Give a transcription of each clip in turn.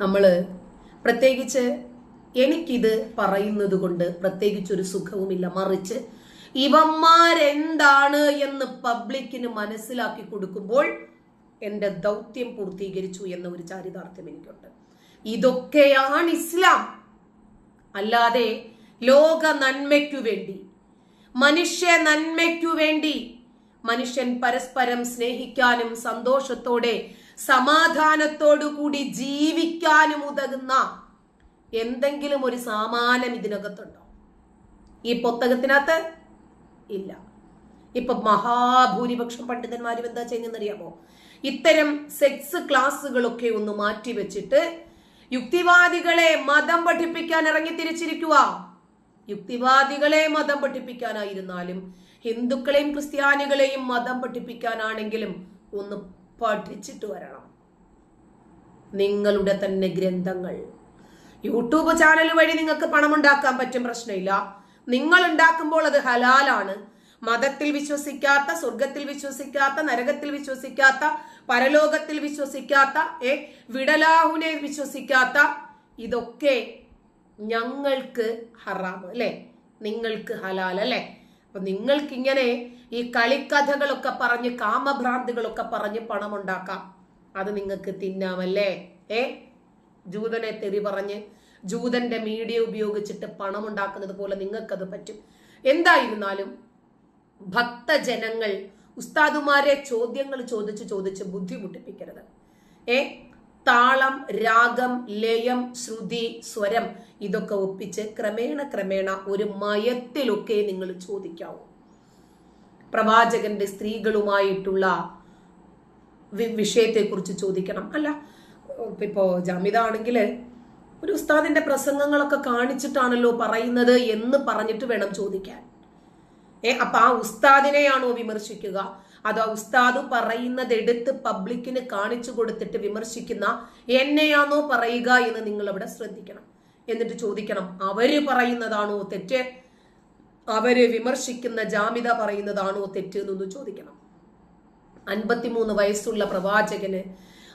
നമ്മൾ പ്രത്യേകിച്ച് എനിക്കിത് പറയുന്നത് കൊണ്ട് പ്രത്യേകിച്ചൊരു സുഖവുമില്ല. മറിച്ച് ഇവന്മാരെന്താണ് എന്ന് പബ്ലിക്കിന് മനസ്സിലാക്കി കൊടുക്കുമ്പോൾ എന്റെ ദൗത്യം പൂർത്തീകരിച്ചു എന്ന ഒരു ചാരിതാർത്ഥ്യം എനിക്കുണ്ട്. ഇതൊക്കെയാണ് ഇസ്ലാം. അല്ലാതെ ലോക നന്മയ്ക്കു വേണ്ടി മനുഷ്യ നന്മയ്ക്കു വേണ്ടി മനുഷ്യൻ പരസ്പരം സ്നേഹിക്കാനും സന്തോഷത്തോടെ സമാധാനത്തോടു കൂടി ജീവിക്കാനും ഉതകുന്ന എന്തെങ്കിലും ഒരു സാമാനം ഇതിനകത്തുണ്ടോ? ഈ പുസ്തകത്തിനകത്ത് ഇല്ല. ഇപ്പൊ മഹാഭൂരിപക്ഷം പണ്ഡിതന്മാരും എന്താ ചെയ്യുന്നറിയാമോ ഇത്തരം സെക്സ് ക്ലാസ്സുകളൊക്കെ ഒന്ന് മാറ്റി വെച്ചിട്ട് യുക്തിവാദികളെ മതം പഠിപ്പിക്കാൻ ഇറങ്ങി തിരിച്ചിരിക്കുക യുക്തിവാദികളെ മതം പഠിപ്പിക്കാനായിരുന്നാലും ഹിന്ദുക്കളെയും ക്രിസ്ത്യാനികളെയും മതം പഠിപ്പിക്കാനാണെങ്കിലും ഒന്ന് പഠിച്ചിട്ട് വരണം. നിങ്ങളുടെ തന്നെ ഗ്രന്ഥങ്ങൾ. യൂട്യൂബ് ചാനൽ വഴി നിങ്ങൾക്ക് പണമുണ്ടാക്കാൻ പറ്റും പ്രശ്നമില്ല. നിങ്ങൾ ഉണ്ടാക്കുമ്പോൾ അത് ഹലാലാണ്. മതത്തിൽ വിശ്വസിക്കാത്ത സ്വർഗത്തിൽ വിശ്വസിക്കാത്ത നരകത്തിൽ വിശ്വസിക്കാത്ത പരലോകത്തിൽ വിശ്വസിക്കാത്ത ഏ വിടലാഹുനെ വിശ്വസിക്കാത്ത ഇതൊക്കെ ഞങ്ങൾക്ക് ഹറാം അല്ലെ? നിങ്ങൾക്ക് ഹലാൽ അല്ലെ? അപ്പൊ നിങ്ങൾക്കിങ്ങനെ ഈ കളിക്കഥകളൊക്കെ പറഞ്ഞ് കാമഭ്രാന്തികളൊക്കെ പറഞ്ഞ് പണമുണ്ടാക്കാം. അത് നിങ്ങൾക്ക് തിന്നാമല്ലേ? ഏ? ജൂതനെ തെറി പറഞ്ഞ് ജൂതന്റെ മീഡിയ ഉപയോഗിച്ചിട്ട് പണം ഉണ്ടാക്കുന്നത് പോലെ നിങ്ങൾക്കത് പറ്റും. എന്തായിരുന്നാലും ഭക്തജനങ്ങൾ ഉസ്താദുമാരെ ചോദ്യങ്ങൾ ചോദിച്ച് ചോദിച്ച് ബുദ്ധിമുട്ടിപ്പിക്കരുത്. ഏ? താളം രാഗം ലയം ശ്രുതി സ്വരം ഇതൊക്കെ ഒപ്പിച്ച് ക്രമേണ ക്രമേണ ഒരു മയത്തിലൊക്കെ നിങ്ങൾ ചോദിക്കാവൂ. പ്രവാചകന്റെ സ്ത്രീകളുമായിട്ടുള്ള വിഷയത്തെക്കുറിച്ച് ചോദിക്കണം. അല്ല ഇപ്പോ ജാമിത ആണെങ്കിൽ ഒരു ഉസ്താദിന്റെ പ്രസംഗങ്ങളൊക്കെ കാണിച്ചിട്ടാണല്ലോ പറയുന്നത് എന്ന് പറഞ്ഞിട്ട് വേണം ചോദിക്കാൻ. ഏ അപ്പൊ ആ ഉസ്താദിനെയാണോ വിമർശിക്കുക? അതോ ഉസ്താദ് പറയുന്നത് എടുത്ത് പബ്ലിക്കിന് കാണിച്ചു കൊടുത്തിട്ട് വിമർശിക്കുന്ന എന്നെയാണോ പറയുക എന്ന് നിങ്ങൾ അവിടെ ശ്രദ്ധിക്കണം. എന്നിട്ട് ചോദിക്കണം അവർ പറയുന്നതാണോ തെറ്റ്? അവർ വിമർശിക്കുന്ന ജാമിത പറയുന്നതാണോ തെറ്റ് എന്നൊന്ന് ചോദിക്കണം. അൻപത്തിമൂന്ന് വയസ്സുള്ള പ്രവാചകന്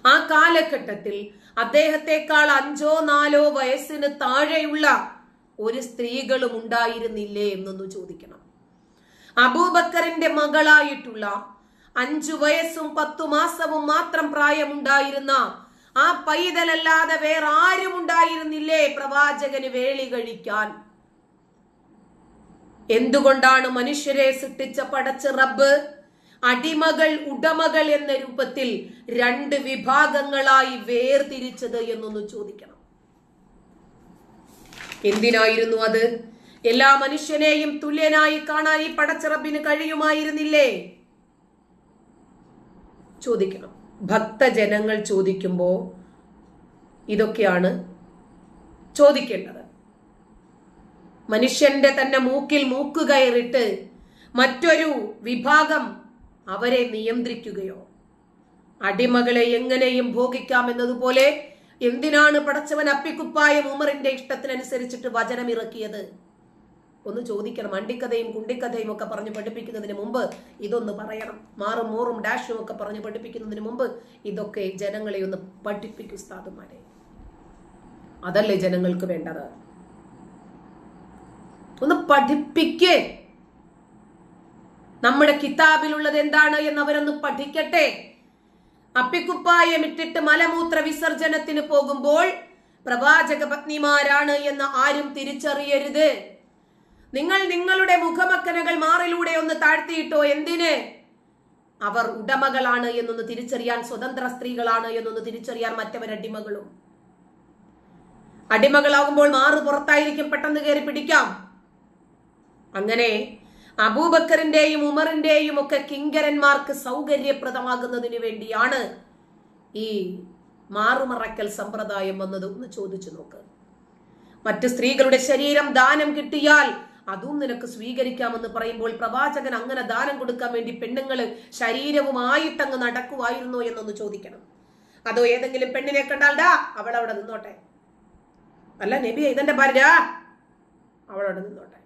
ആ കാലഘട്ടത്തിൽ അദ്ദേഹത്തെക്കാൾ അഞ്ചോ നാലോ വയസ്സിന് താഴെയുള്ള ഒരു സ്ത്രീകളും ഉണ്ടായിരുന്നില്ലേ എന്നൊന്ന് ചോദിക്കണം. അബൂബക്കറിന്റെ മകളായിട്ടുള്ള അഞ്ചു വയസ്സും പത്തു മാസവും മാത്രം പ്രായമുണ്ടായിരുന്ന ആ പൈതലല്ലാതെ വേറെ ആരും ഉണ്ടായിരുന്നില്ലേ പ്രവാചകന് വേളി കഴിക്കാൻ? എന്തുകൊണ്ടാണ് മനുഷ്യരെ സൃഷ്ടിച്ച പടച്ച റബ്ബ് അടിമകൾ ഉടമകൾ എന്ന രൂപത്തിൽ രണ്ട് വിഭാഗങ്ങളായി വേർതിരിച്ചത് എന്നൊന്ന് ചോദിക്കണം. എന്തിനായിരുന്നു അത്? എല്ലാ മനുഷ്യനെയും തുല്യനായി കാണാൻ ഈ പടച്ചിറപ്പിന് കഴിയുമായിരുന്നില്ലേ? ചോദിക്കണം ഭക്തജനങ്ങൾ ചോദിക്കുമ്പോൾ ഇതൊക്കെയാണ് ചോദിക്കേണ്ടത്. മനുഷ്യന്റെ തന്നെ മൂക്കിൽ മൂക്ക് കയറിട്ട് മറ്റൊരു വിഭാഗം അവരെ നിയന്ത്രിക്കുകയോ അടിമകളെ എങ്ങനെയും ഭോഗിക്കാമെന്നതുപോലെ എന്തിനാണ് പടച്ചവൻ അപ്പിക്കുപ്പായ ഉമറിന്റെ ഇഷ്ടത്തിനനുസരിച്ചിട്ട് വചനം ഇറക്കിയത് ഒന്ന് ചോദിക്കണം. അണ്ടിക്കഥയും കുണ്ടിക്കഥയും ഒക്കെ പറഞ്ഞ് പഠിപ്പിക്കുന്നതിന് മുമ്പ് ഇതൊന്ന് പറയണം. മാറും മോറും ഡാഷും ഒക്കെ പറഞ്ഞ് പഠിപ്പിക്കുന്നതിന് മുമ്പ് ഇതൊക്കെ ജനങ്ങളെ ഒന്ന് പഠിപ്പിക്കും സ്ഥാപന്മാരെ അതല്ലേ ജനങ്ങൾക്ക് വേണ്ടത്? ഒന്ന് പഠിപ്പിക്കേ. നമ്മുടെ കിതാബിലുള്ളത് എന്താണ് എന്ന് അവരൊന്ന് പഠിക്കട്ടെ. അപ്പിക്കുപ്പായം ഇട്ടിട്ട് മലമൂത്ര വിസർജനത്തിന് പോകുമ്പോൾ പ്രവാചക പത്നിമാരാണ് എന്ന് ആരും തിരിച്ചറിയരുത്. നിങ്ങൾ നിങ്ങളുടെ മുഖമക്കനകൾ മാറിലൂടെ ഒന്ന് താഴ്ത്തിയിട്ടോ? എന്തിന്? അവർ ഉടമകളാണ് എന്നൊന്ന് തിരിച്ചറിയാൻ സ്വതന്ത്ര സ്ത്രീകളാണ് എന്നൊന്ന് തിരിച്ചറിയാൻ മറ്റവരടിമകളും അടിമകളാകുമ്പോൾ മാറ് പുറത്തായിരിക്കും പെട്ടെന്ന് കയറി പിടിക്കാം. അങ്ങനെ അബൂബക്കറിന്റെയും ഉമറിന്റെയും ഒക്കെ കിങ്കരന്മാർക്ക് സൗകര്യപ്രദമാകുന്നതിന് വേണ്ടിയാണ് ഈ മാറുമറക്കൽ സമ്പ്രദായം വന്നത്. ഒന്ന് ചോദിച്ചു നോക്ക്. മറ്റ് സ്ത്രീകളുടെ ശരീരം ദാനം കിട്ടിയാൽ അതും നിനക്ക് സ്വീകരിക്കാമെന്ന് പറയുമ്പോൾ പ്രവാചകൻ അങ്ങനെ ദാനം കൊടുക്കാൻ വേണ്ടി പെണ്ണുങ്ങൾ ശരീരവുമായിട്ടങ്ങ് നടക്കുമായിരുന്നോ എന്നൊന്ന് ചോദിക്കണം. അതോ ഏതെങ്കിലും പെണ്ണിനെ കണ്ടാൽ ഡാ അവൾ അവിടെ നിന്നോട്ടെ. അല്ല നബി ഇതെന്റെ ഭാര്യ. അവളവിടെ നിന്നോട്ടെ.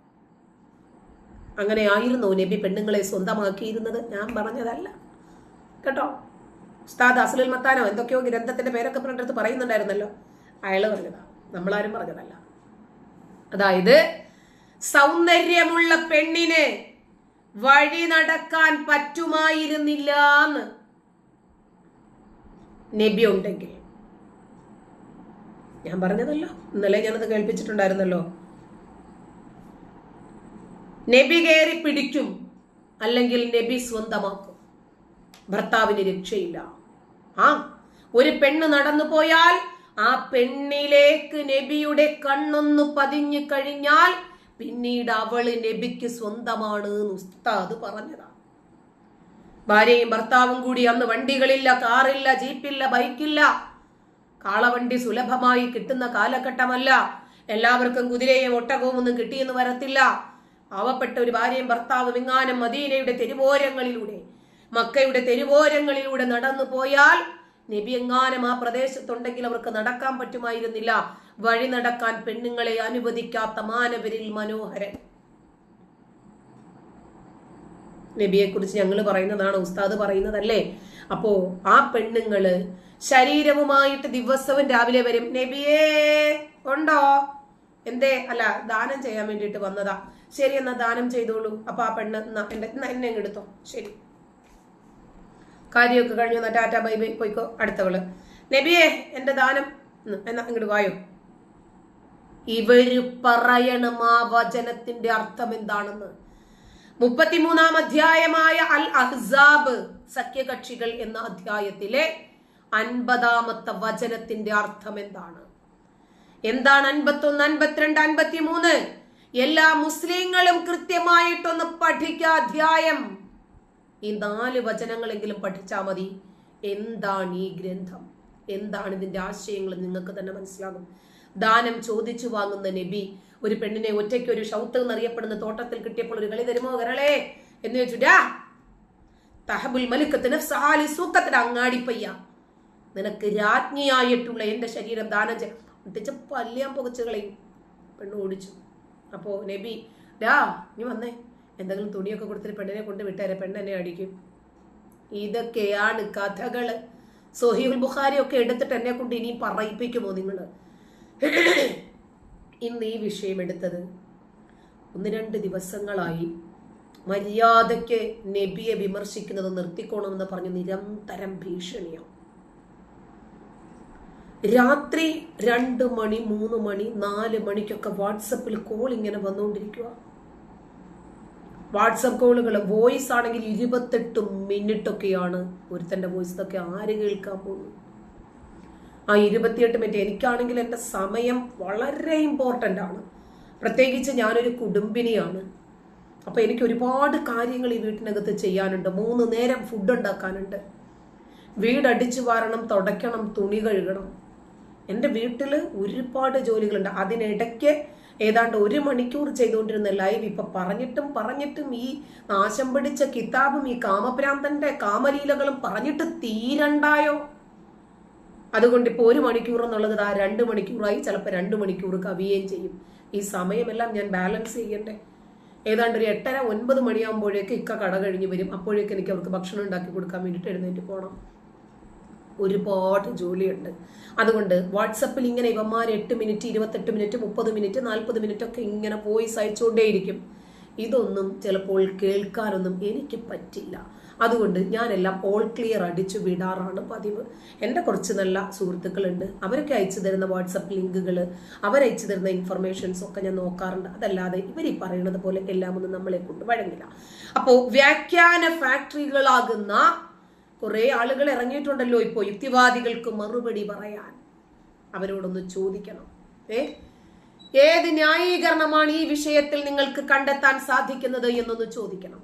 അങ്ങനെ ആയിരുന്നു നബി പെണ്ണുങ്ങളെ സ്വന്തമാക്കിയിരുന്നത്? ഞാൻ പറഞ്ഞതല്ല. കേട്ടോ? ഉസ്താദ് അസലുൽ മത്താനോ എന്തൊക്കെയോ ഗ്രന്ഥത്തിന്റെ പേരൊക്കെ പറഞ്ഞിടത്ത് പറയുന്നുണ്ടായിരുന്നല്ലോ. അയാൾ പറഞ്ഞതാ. നമ്മളാരും പറഞ്ഞതല്ല. അതായത് സൗന്ദര്യമുള്ള പെണ്ണിന് വഴി നടക്കാൻ പറ്റുമായിരുന്നില്ല എന്ന് നബി ഉണ്ടെങ്കിൽ. ഞാൻ പറഞ്ഞതല്ലോ. ഇന്നലെ ഞാനത് കേൾപ്പിച്ചിട്ടുണ്ടായിരുന്നല്ലോ. നബി കയറി പിടിക്കും. അല്ലെങ്കിൽ നബി സ്വന്തമാക്കും. ഭർത്താവിന് രക്ഷയില്ല. ആ ഒരു പെണ്ണ് നടന്നു പോയാൽ ആ പെണ്ണിലേക്ക് നബിയുടെ കണ്ണൊന്ന് പതിഞ്ഞു കഴിഞ്ഞാൽ പിന്നീട് അവൾ നബിക്ക് സ്വന്തമാണ് ഉസ്താദ് പറഞ്ഞതാണ് ഭാര്യയും ഭർത്താവും കൂടി അന്ന് വണ്ടികളില്ല കാറില്ല ജീപ്പില്ല ബൈക്കില്ല. കാളവണ്ടി സുലഭമായി കിട്ടുന്ന കാലഘട്ടമല്ല. എല്ലാവർക്കും കുതിരയും ഒട്ടകവും ഒന്നും കിട്ടിയെന്ന് വരത്തില്ല. പാവപ്പെട്ട ഒരു ഭാര്യയും ഭർത്താവും ഇങ്ങാനും മദീനയുടെ തെരുവോരങ്ങളിലൂടെ മക്കയുടെ തെരുവോരങ്ങളിലൂടെ നടന്നു പോയാൽ നബി എങ്ങാനും ആ പ്രദേശത്തുണ്ടെങ്കിൽ അവർക്ക് നടക്കാൻ പറ്റുമായിരുന്നില്ല. വഴി നടക്കാൻ പെണ്ണുങ്ങളെ അനുവദിക്കാത്ത മാനവരിൽ മനോഹരൻ. നബിയെ കുറിച്ച് ഞങ്ങൾ പറയുന്നതാണ് ഉസ്താദ് പറയുന്നതല്ലേ? അപ്പോ ആ പെണ്ണുങ്ങൾ ശരീരവുമായിട്ട് ദിവസവും രാവിലെ വരും. നബിയേ ഉണ്ടോ? എന്തേ? അല്ല ദാനം ചെയ്യാൻ വേണ്ടിയിട്ട് വന്നതാ. ശരി എന്നാ ദാനം ചെയ്തോളൂ. അപ്പൊ ആ പെണ്ണ് എന്നാ എന്നാ എടുത്തോ. ശരി. കാര്യമൊക്കെ കഴിഞ്ഞു എന്നാൽ ടാറ്റ ബൈ ബൈ പോയിക്കോ അടുത്തവൾ. നബിയേ എന്റെ ദാനം. എന്നാ ഇങ്ങോട്ട് വായോ. ഇവർ പറയണം ആ വചനത്തിന്റെ അർത്ഥം എന്താണെന്ന്. മുപ്പത്തിമൂന്നാം അധ്യായമായ അൽ അഹ്സാബ് സഖ്യകക്ഷികൾ എന്ന അധ്യായത്തിലെ അൻപതാമത്തെ വചനത്തിന്റെ അർത്ഥം എന്താണ്? എന്താണ് അൻപത്തൊന്ന് അൻപത്തിരണ്ട് അൻപത്തിമൂന്ന്? എല്ലാ മുസ്ലിങ്ങളും കൃത്യമായിട്ടൊന്ന് പഠിക്കുക അധ്യായം. ഈ നാല് വചനങ്ങളെങ്കിലും പഠിച്ചാൽ മതി. എന്താണ് ഈ ഗ്രന്ഥം? എന്താണ് ഇതിന്റെ ആശയങ്ങൾ നിങ്ങൾക്ക് തന്നെ മനസ്സിലാകും. ദാനം ചോദിച്ചു വാങ്ങുന്ന നബി ഒരു പെണ്ണിനെ ഒറ്റയ്ക്ക് ഒരു ഷൗത്ത് എന്നറിയപ്പെടുന്ന തോട്ടത്തിൽ കിട്ടിയപ്പോൾ ഒരു കളി തരുമോ കരളേ എന്ന് വെച്ചിട്ടാ തഹബുൽ മലിക്കത്തിന് സഹാലി സൂക്കത്തിന് അങ്ങാടിപ്പയ്യ നിനക്ക് രാജ്ഞിയായിട്ടുള്ള എന്റെ ശരീരം ദാനം ചെയ്യ. പല്ലിയാൻ പുകച്ചു കളയും പെണ്ണ് ഓടിച്ചു. അപ്പോ നബി ഡാ നീ വന്നേ. എന്തെങ്കിലും തുണിയൊക്കെ കൊടുത്തിട്ട് പെണ്ണിനെ കൊണ്ട് വിട്ടേരെ പെണ്ണെന്നെ അടിക്കും. ഇതൊക്കെയാണ് കഥകൾ സൊഹീൽ ബുഖാരി ഒക്കെ എടുത്തിട്ട് എന്നെ കൊണ്ട് ഇനി പറയിപ്പിക്കുമോ നിങ്ങൾ ഇന്ന് ഈ വിഷയം എടുത്തത് ഒന്ന് രണ്ട് ദിവസങ്ങളായി മര്യാദയ്ക്ക് നബിയെ വിമർശിക്കുന്നത് നിർത്തിക്കോണമെന്ന് പറഞ്ഞ് നിരന്തരം ഭീഷണിയാണ് രാത്രി രണ്ട് മണി മൂന്ന് മണി നാല് മണിക്കൊക്കെ വാട്സപ്പിൽ കോൾ ഇങ്ങനെ വന്നുകൊണ്ടിരിക്കുക വാട്സപ്പ് കോളുകൾ വോയിസ് ആണെങ്കിൽ ഇരുപത്തെട്ട് മിനിറ്റ് ഒക്കെയാണ് ഒരുത്തന്റെ വോയിസ്. ഇതൊക്കെ ആര് കേൾക്കാൻ പോകുന്നു? ആ ഇരുപത്തിയെട്ട് മിനിറ്റ്. എനിക്കാണെങ്കിൽ എന്റെ സമയം വളരെ ഇമ്പോർട്ടന്റ് ആണ്. പ്രത്യേകിച്ച് ഞാനൊരു കുടുംബിനിയാണ്. അപ്പോൾ എനിക്ക് ഒരുപാട് കാര്യങ്ങൾ ഈ വീട്ടിനകത്ത് ചെയ്യാനുണ്ട്. മൂന്ന് നേരം ഫുഡ് ഉണ്ടാക്കാനുണ്ട്. വീടടിച്ചു വാരണം തുടയ്ക്കണം തുണി കഴുകണം. എന്റെ വീട്ടിൽ ഒരുപാട് ജോലികളുണ്ട്. അതിനിടയ്ക്ക് ഏതാണ്ട് ഒരു മണിക്കൂർ ചെയ്തുകൊണ്ടിരുന്ന ലൈവ് ഇപ്പൊ പറഞ്ഞിട്ടും പറഞ്ഞിട്ടും ഈ നാശം പിടിച്ച കിതാബും ഈ കാമഭ്രാന്തന്റെ കാമലീലകളും പറഞ്ഞിട്ട് തീരണ്ടായോ? അതുകൊണ്ട് ഇപ്പോൾ ഒരു മണിക്കൂർ എന്നുള്ളത് ആ രണ്ട് മണിക്കൂറായി. ചിലപ്പോൾ രണ്ട് മണിക്കൂർ കവിയുകയും ചെയ്യും. ഈ സമയമെല്ലാം ഞാൻ ബാലൻസ് ചെയ്യണ്ടേ? ഏതാണ്ട് ഒരു എട്ടര ഒൻപത് മണിയാകുമ്പോഴേക്ക് ഇക്ക കട കഴിഞ്ഞ് വരും. അപ്പോഴേക്ക് എനിക്ക് അവർക്ക് ഭക്ഷണം ഉണ്ടാക്കി കൊടുക്കാൻ വേണ്ടിയിട്ട് എഴുന്നേറ്റ് പോകണം ഒരുപാട് ജോലിയുണ്ട്. അതുകൊണ്ട് വാട്സപ്പിൽ ഇങ്ങനെ ഇവന്മാർ എട്ട് മിനിറ്റ് ഇരുപത്തെട്ട് മിനിറ്റ് മുപ്പത് മിനിറ്റ് നാൽപ്പത് മിനിറ്റ് ഒക്കെ ഇങ്ങനെ വോയിസ് അയച്ചുകൊണ്ടേയിരിക്കും. ഇതൊന്നും ചിലപ്പോൾ കേൾക്കാനൊന്നും എനിക്ക് പറ്റില്ല. അതുകൊണ്ട് ഞാനെല്ലാം ഓൾ ക്ലിയർ അടിച്ചു വിടാറാണ് പതിവ്. എന്റെ കുറച്ച് നല്ല സുഹൃത്തുക്കളുണ്ട്. അവരൊക്കെ അയച്ചു തരുന്ന വാട്സപ്പ് ലിങ്കുകൾ അവരയച്ചു തരുന്ന ഇൻഫർമേഷൻസ് ഒക്കെ ഞാൻ നോക്കാറുണ്ട്. അതല്ലാതെ ഇവർ ഈ പറയുന്നത് പോലെ എല്ലാം ഒന്നും നമ്മളെ കൊണ്ട് വഴങ്ങില്ല. അപ്പോൾ വ്യാഖ്യാന ഫാക്ടറികളാകുന്ന കുറെ ആളുകൾ ഇറങ്ങിയിട്ടുണ്ടല്ലോ ഇപ്പോൾ യുക്തിവാദികൾക്ക് മറുപടി പറയാൻ. അവരോടൊന്ന് ചോദിക്കണം. ഏ? ഏത് ന്യായീകരണമാണ് ഈ വിഷയത്തിൽ നിങ്ങൾക്ക് കണ്ടെത്താൻ സാധിക്കുന്നത് എന്നൊന്ന് ചോദിക്കണം.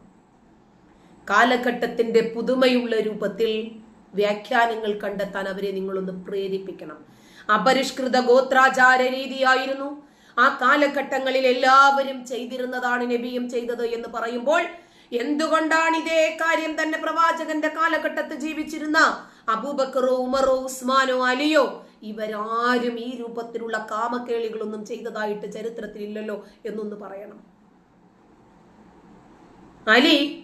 കാലഘട്ടത്തിന്റെ പുതുമയുള്ള രൂപത്തിൽ വ്യാഖ്യാനങ്ങൾ കണ്ടെത്താൻ അവരെ നിങ്ങളൊന്ന് പ്രേരിപ്പിക്കണം. അപരിഷ്കൃത ഗോത്രാചാര രീതിയായിരുന്നു. ആ കാലഘട്ടങ്ങളിൽ എല്ലാവരും ചെയ്തിരുന്നതാണ് നബിയും ചെയ്തത് എന്ന് പറയുമ്പോൾ എന്തുകൊണ്ടാണ് ഇതേ കാര്യം തന്നെ പ്രവാചകന്റെ കാലഘട്ടത്ത് ജീവിച്ചിരുന്ന അബൂബക്കറോ ഉമറോ ഉസ്മാനോ അലിയോ? ഇവരാരും ഈ രൂപത്തിലുള്ള കാമക്കേളികളൊന്നും ചെയ്തതായിട്ട് ചരിത്രത്തിൽ ഇല്ലല്ലോ എന്നൊന്ന് പറയണം. അലി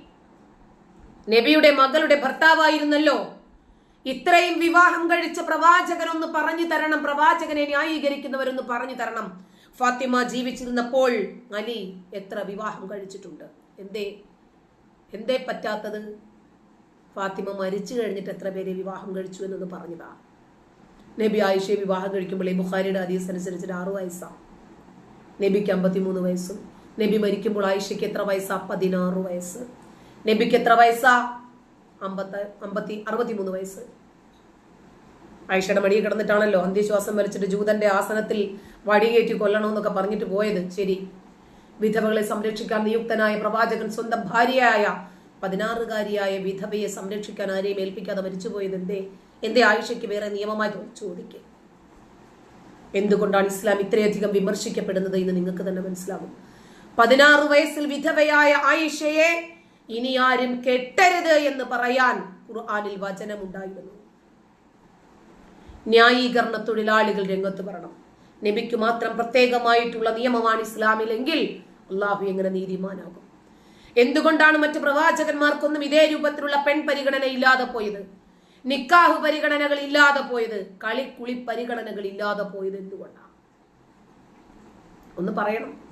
നബിയുടെ മകളുടെ ഭർത്താവായിരുന്നല്ലോ. ഇത്രയും വിവാഹം കഴിച്ച പ്രവാചകനൊന്ന് പറഞ്ഞു തരണം പ്രവാചകനെ ന്യായീകരിക്കുന്നവരൊന്ന് പറഞ്ഞു തരണം. ഫാത്തിമ ജീവിച്ചിരുന്നപ്പോൾ അലി എത്ര വിവാഹം കഴിച്ചിട്ടുണ്ട്? എന്തേ? എന്തേ പറ്റാത്തത്? ഫാത്തിമ മരിച്ചു കഴിഞ്ഞിട്ട് എത്ര പേരെ വിവാഹം കഴിച്ചു എന്നൊന്ന് പറഞ്ഞതാ. നബി ആയിഷയെ വിവാഹം കഴിക്കുമ്പോൾ ഈ ബുഖാരിയുടെ അതീസ് അനുസരിച്ചിട്ട് ആറു വയസ്സാണ് നബിക്ക് അമ്പത്തിമൂന്ന് വയസ്സും നബി മരിക്കുമ്പോൾ ആയിഷയ്ക്ക് എത്ര വയസ്സാ? പതിനാറ് വയസ്സ്. നബിക്ക് എത്ര വയസ്സാ? അമ്പത്തി അമ്പത്തി അറുപത്തിമൂന്ന് വയസ്സ്. ആയിഷയുടെ മടിയിൽ കിടന്നിട്ടാണല്ലോ അന്ത്യശ്വാസം വലിച്ചിട്ട് ജൂതന്റെ ആസനത്തിൽ വടികേറ്റി കൊല്ലണമെന്നൊക്കെ പറഞ്ഞിട്ട് പോയത്. ശരി. വിധവകളെ സംരക്ഷിക്കാൻ നിയുക്തനായ പ്രവാചകൻ സ്വന്തം ഭാര്യയായ പതിനാറുകാരിയായ വിധവയെ സംരക്ഷിക്കാൻ ആരെയും ഏൽപ്പിക്കാതെ മരിച്ചുപോയത് എന്തേ? എന്തേ ആയിഷയ്ക്ക് വേറെ നിയമമായി ചോദിക്കേ. എന്തുകൊണ്ടാണ് ഇസ്ലാം ഇത്രയധികം വിമർശിക്കപ്പെടുന്നത് എന്ന് നിങ്ങൾക്ക് തന്നെ മനസ്സിലാകും. പതിനാറ് വയസ്സിൽ വിധവയായ ആയിഷയെ ഇനി ആരും കെട്ടരുത് എന്ന് പറയാൻ ഖുർആാനിൽ വചനമുണ്ടായിരുന്നു. ന്യായീകരണ തൊഴിലാളികൾ രംഗത്ത് വരണം. നബിക്ക് മാത്രം പ്രത്യേകമായിട്ടുള്ള നിയമമാണ് ഇസ്ലാമിലെങ്കിൽ അള്ളാഹു എങ്ങനെ നീതിമാനാകും? എന്തുകൊണ്ടാണ് മറ്റു പ്രവാചകന്മാർക്കൊന്നും ഇതേ രൂപത്തിലുള്ള പെൺ പരിഗണന ഇല്ലാതെ പോയത്? നിക്കാഹ് പരിഗണനകൾ ഇല്ലാതെ പോയത്? കളിക്കുളി പരിഗണനകൾ ഇല്ലാതെ പോയത് എന്തുകൊണ്ടാണ്? ഒന്ന് പറയണം.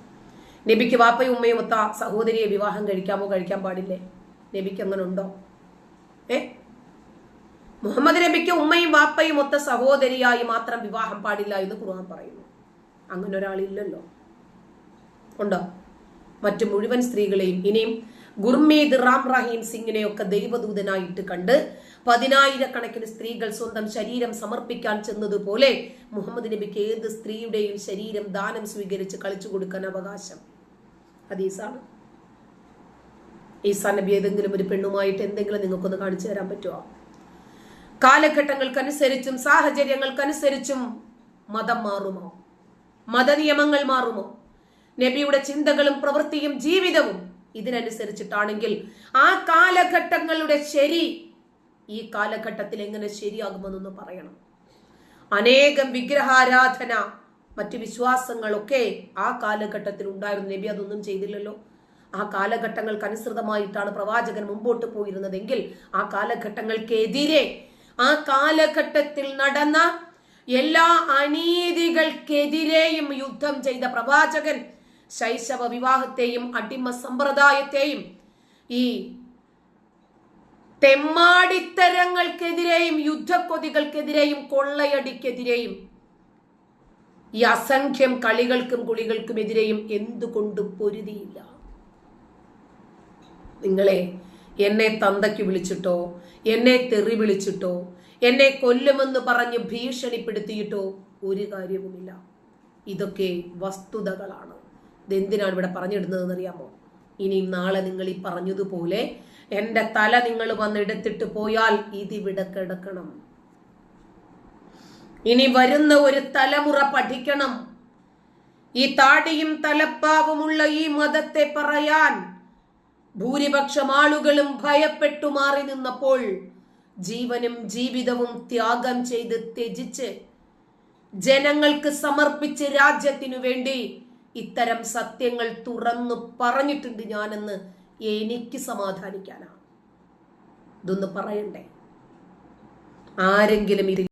നബിക്ക് വാപ്പയും ഉമ്മയും ഒത്ത സഹോദരിയെ വിവാഹം കഴിക്കാമോ കഴിക്കാൻ പാടില്ലേ? നബിക്ക് അങ്ങനെ ഉണ്ടോ? ഏ? മുഹമ്മദ് നബിക്ക് ഉമ്മയും വാപ്പയും ഒത്ത സഹോദരിയായി മാത്രം വിവാഹം പാടില്ല എന്ന് ഖുർആൻ പറയുന്നു. അങ്ങനെ ഒരാളില്ലല്ലോ. ഉണ്ടോ? മറ്റു മുഴുവൻ സ്ത്രീകളെയും ഇനിയും ഗുർമേദ് റാം റഹീം സിംഗിനെയൊക്കെ ദൈവദൂതനായിട്ട് കണ്ട് പതിനായിരക്കണക്കിന് സ്ത്രീകൾ സ്വന്തം ശരീരം സമർപ്പിക്കാൻ ചെന്നതുപോലെ മുഹമ്മദ് നബിക്ക് ഏത് സ്ത്രീയുടെയും ശരീരം ദാനം സ്വീകരിച്ച് കളിച്ചു കൊടുക്കാൻ അവകാശം. ഹദീസാണ് ഈസാ നബി ഏതെങ്കിലും ഒരു പെണ്ണുമായിട്ട് എന്തെങ്കിലും നിങ്ങൾക്കൊന്ന് കാണിച്ചു തരാൻ പറ്റുമോ കാലഘട്ടങ്ങൾക്കനുസരിച്ചും സാഹചര്യങ്ങൾക്കനുസരിച്ചും മതം മാറുമോ? മതനിയമങ്ങൾ മാറുമോ? നബിയുടെ ചിന്തകളും പ്രവൃത്തിയും ജീവിതവും ഇതിനനുസരിച്ചിട്ടാണെങ്കിൽ ആ കാലഘട്ടങ്ങളുടെ ശരി ഈ കാലഘട്ടത്തിൽ എങ്ങനെ ശരിയാകുമെന്നൊന്ന് പറയണം. അനേകം വിഗ്രഹാരാധന മറ്റു വിശ്വാസങ്ങളൊക്കെ ആ കാലഘട്ടത്തിൽ ഉണ്ടായിരുന്നു. നബി അതൊന്നും ചെയ്തില്ലല്ലോ. ആ കാലഘട്ടങ്ങൾക്ക് അനുസൃതമായിട്ടാണ് പ്രവാചകൻ മുമ്പോട്ട് പോയിരുന്നതെങ്കിൽ ആ കാലഘട്ടങ്ങൾക്കെതിരെ ആ കാലഘട്ടത്തിൽ നടന്ന എല്ലാ അനീതികൾക്കെതിരെയും യുദ്ധം ചെയ്ത പ്രവാചകൻ ശൈശവ വിവാഹത്തെയും അടിമ സമ്പ്രദായത്തെയും ഈ തെമ്മാടിത്തരങ്ങൾക്കെതിരെയും യുദ്ധക്കൊതികൾക്കെതിരെയും കൊള്ളയടിക്കെതിരെയും ഈ അസംഖ്യം കളികൾക്കും കുളികൾക്കും എതിരെയും എന്തുകൊണ്ട് പൊരുതിയില്ല? നിങ്ങളെ എന്നെ തന്തയ്ക്ക് വിളിച്ചിട്ടോ എന്നെ തെറി വിളിച്ചിട്ടോ എന്നെ കൊല്ലുമെന്ന് പറഞ്ഞ് ഭീഷണിപ്പെടുത്തിയിട്ടോ ഒരു കാര്യവുമില്ല. ഇതൊക്കെ വസ്തുതകളാണ്. ഇതെന്തിനാണ് ഇവിടെ പറഞ്ഞിടുന്നതെന്ന് അറിയാമോ ഇനിയും നാളെ നിങ്ങൾ ഈ പറഞ്ഞതുപോലെ എന്റെ തല നിങ്ങൾ വന്ന് എടുത്തിട്ട് പോയാൽ ഇതിവിടെ കിടക്കണം. ഇനി വരുന്ന ഒരു തലമുറ പഠിക്കണം. ഈ താടിയും തലപ്പാവുമുള്ള ഈ മതത്തെ പറയാൻ ഭൂരിപക്ഷം ആളുകളും ഭയപ്പെട്ടു മാറി നിന്നപ്പോൾ ജീവനും ജീവിതവും ത്യാഗം ചെയ്ത് ത്യജിച്ച് ജനങ്ങൾക്ക് സമർപ്പിച്ച് രാജ്യത്തിനു വേണ്ടി ഇത്തരം സത്യങ്ങൾ തുറന്നു പറഞ്ഞിട്ടുണ്ട് ഞാനെന്ന് എനിക്ക് സമാധാനിക്കാനാണ് ഇതൊന്ന് പറയണ്ടേ? ആരെങ്കിലും ഇത്